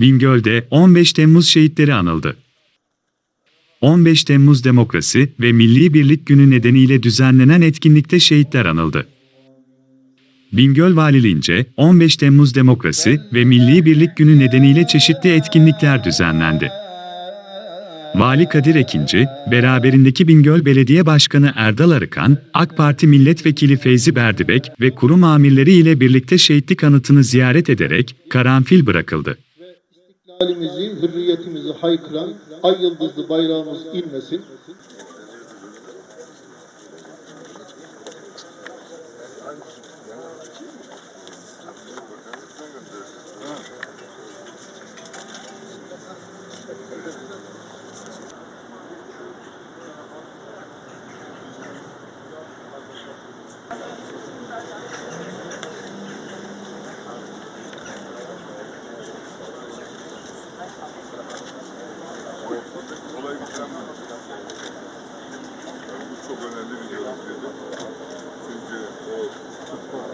Bingöl'de 15 Temmuz şehitleri anıldı. 15 Temmuz Demokrasi ve Milli Birlik Günü nedeniyle düzenlenen etkinlikte şehitler anıldı. Bingöl Valiliğince 15 Temmuz Demokrasi ve Milli Birlik Günü nedeniyle çeşitli etkinlikler düzenlendi. Vali Kadir Ekinci, beraberindeki Bingöl Belediye Başkanı Erdal Arıkan, AK Parti Milletvekili Feyzi Berdibek ve kurum amirleri ile birlikte şehitlik anıtını ziyaret ederek karanfil bırakıldı. İstiklalimizi, hürriyetimizi haykıran ay yıldızlı bayrağımız inmesin. Olay bitiren bu. Çok önemli bir görüntüydü. Çünkü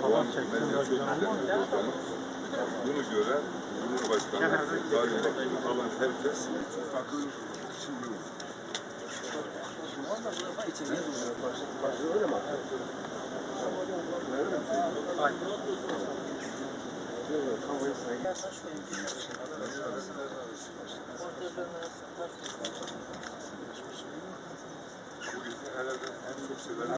o Van medya sözlerinde bunu gören Cumhurbaşkanı, Zalim Bakanı falan herkes farklı şimdi herhalde en